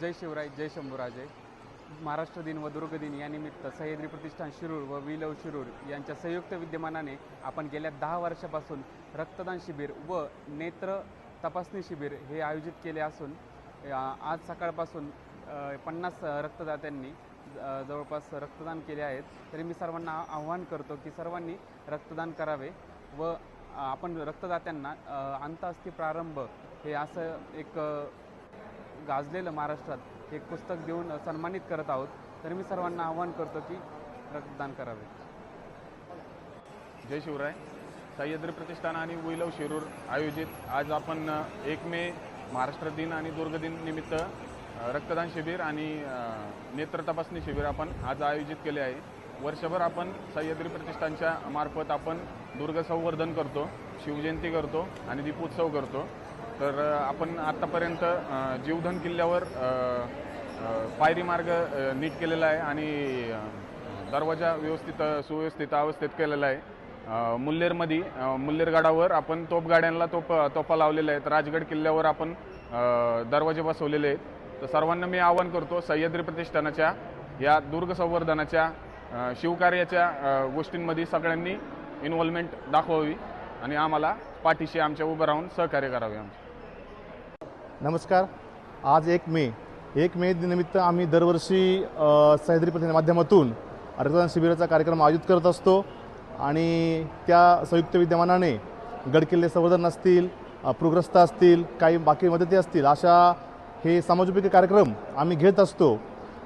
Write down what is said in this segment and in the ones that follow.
जय शिवराय जय शंभूराजे. महाराष्ट्र दिन व दुर्ग दिन या निमित्त सह्याद्री प्रतिष्ठान शिरूर व विलव शिरूर यांच्या संयुक्त विद्यमानाने आपण गेल्या दहा वर्षापासून रक्तदान शिबिर व नेत्र तपासणी शिबिर हे आयोजित केले असून आज सकाळपासून पन्नास रक्तदात्यांनी जवळपास रक्तदान केले आहेत. तरी मी सर्वांना आव्हान करतो की सर्वांनी रक्तदान करावे व आपण रक्तदात्यांना अ, अंतअस्थी प्रारंभ हे असं एक गाजलेलं महाराष्ट्रात एक पुस्तक देऊन सन्मानित करत आहोत. तर मी सर्वांना आव्हान करतो की रक्तदान करावे. जय शिवराय. सह्याद्री प्रतिष्ठान आणि विलव शिरूर आयोजित आज आपण एक मे महाराष्ट्र दिन आणि दुर्ग दिन निमित्त रक्तदान शिबिर आणि नेत्र तपासणी शिबिर आपण आज आयोजित केले आहे. वर्षभर आपण सह्याद्री प्रतिष्ठानच्या मार्फत आपण दुर्ग संवर्धन करतो शिवजयंती करतो आणि दीपोत्सव करतो. तर आपण आत्तापर्यंत जीवधन किल्ल्यावर पायरी मार्ग नीट केलेला आहे आणि दरवाजा व्यवस्थित सुव्यवस्थित अवस्थेत केलेला आहे. मुल्लेरमध्ये मुल्लेरगडावर आपण तोपगाड्यांना तोप तोफा लावलेल्या आहेत. राजगड किल्ल्यावर आपण दरवाजे बसवलेले आहेत. तर सर्वांना मी आवाहन करतो सह्याद्री प्रतिष्ठानाच्या या दुर्ग संवर्धनाच्या शिवकार्याच्या गोष्टींमध्ये सगळ्यांनी इन्व्हॉल्वमेंट दाखवावी आणि आम्हाला पाठीशी आमच्या उभं राहून सहकार्य करावे आमचे. नमस्कार. आज एक मे. एक मे निमित्त आम्ही दरवर्षी सह्याद्री प्रतिनिधी माध्यमातून रक्तदान शिबिराचा कार्यक्रम आयोजित करत असतो आणि त्या संयुक्त विद्यमानाने गडकिल्ले संवर्धन असतील अ, पूरग्रस्त असतील काही बाकी मदती असतील अशा हे समाजोपयोगी कार्यक्रम आम्ही घेत असतो.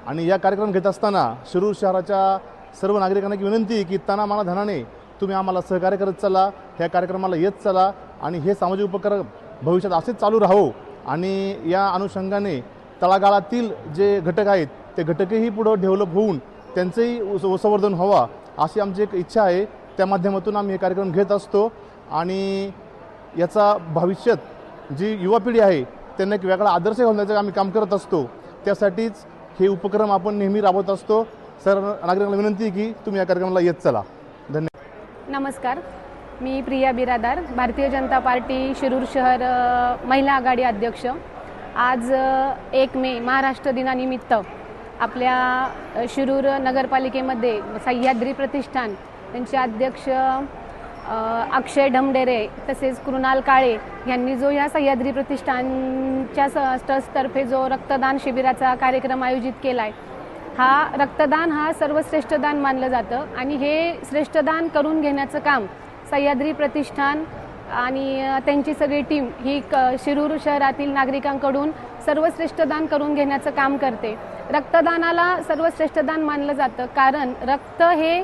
आणि या कार्यक्रम घेत असताना शिरूर शहराच्या सर्व नागरिकांना विनंती की तना माना धनाने तुम्ही आम्हाला सहकार्य करत चला ह्या कार्यक्रमाला येत चला आणि हे सामाजिक उपक्रम भविष्यात असेच चालू राहो. आणि या अनुषंगाने तळागाळातील जे घटक आहेत ते घटकही पुढं डेव्हलप होऊन त्यांचंही उस- संवर्धन व्हावा अशी आमची एक इच्छा आहे. त्या माध्यमातून आम्ही हे कार्यक्रम घेत असतो आणि याचा भविष्यात जी युवा पिढी आहे त्यांना एक वेगळा आदर्श घालण्याचं आम्ही काम करत असतो. त्यासाठीच हे उपक्रम आपण नेहमी राबवत असतो. सर नागरिकांना विनंती आहे की तुम्ही या कार्यक्रमाला येत चला. धन्यवाद नमस्कार. मी प्रिया बिरादार भारतीय जनता पार्टी शिरूर शहर महिला आघाडी अध्यक्ष. आज एक मे महाराष्ट्र दिनानिमित्त आपल्या शिरूर नगरपालिकेमध्ये सह्याद्री प्रतिष्ठान त्यांचे अध्यक्ष अक्षय ढमडेरे तसेच कृणाल काळे यांनी जो या सह्याद्री प्रतिष्ठानच्या स- ट्रस्टतर्फे जो रक्तदान शिबिराचा कार्यक्रम आयोजित केला आहे हा रक्तदान हा सर्वश्रेष्ठ दान मानलं जातं. आणि हे श्रेष्ठदान करून घेण्याचं काम सह्याद्री प्रतिष्ठान आणि त्यांची सगळी टीम ही क शिरूर शहरातील नागरिकांकडून सर्वश्रेष्ठ दान करून घेण्याचं काम करते. रक्तदानाला सर्वश्रेष्ठ दान मानलं जातं कारण रक्त हे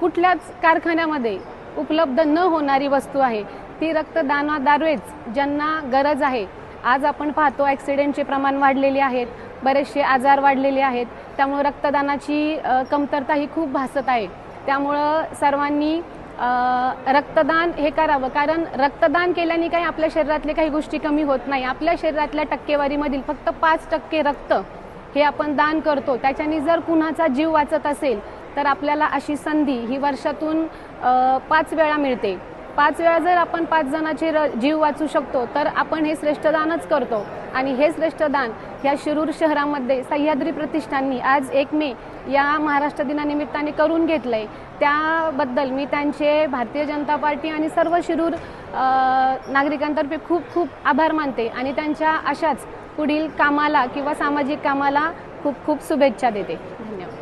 कुठल्याच कारखान्यामध्ये उपलब्ध न होणारी वस्तू आहे. ती रक्तदानाद्वारेच ज्यांना गरज आहे. आज आपण पाहतो ॲक्सिडेंटचे प्रमाण वाढलेले आहेत. बरेचसे आजार वाढलेले आहेत. त्यामुळं रक्तदानाची कमतरता ही खूप भासत आहे. त्यामुळं सर्वांनी रक्तदान हे करावं. कारण रक्तदान केल्याने काही आपल्या शरीरातले काही गोष्टी कमी होत नाही. आपल्या शरीरातल्या टक्केवारीमधील फक्त पाच टक्के रक्त हे आपण दान करतो. त्याच्याने जर कुणाचा जीव वाचत असेल तर आपल्याला अशी संधी ही वर्षातून पाच वेळा मिळते. पाच वेळा जर आपण पाच जणांचे र जीव वाचू शकतो तर आपण हे श्रेष्ठदानच करतो. आणि हे श्रेष्ठदान ह्या शिरूर शहरामध्ये सह्याद्री प्रतिष्ठाननी आज एक मे या महाराष्ट्र दिनानिमित्ताने करून घेतलं आहे त्याबद्दल मी त्यांचे भारतीय जनता पार्टी आणि सर्व शिरूर नागरिकांतर्फे खूप खूप आभार मानते आणि त्यांच्या अशाच पुढील कामाला किंवा सामाजिक कामाला खूप खूप शुभेच्छा देते. धन्यवाद.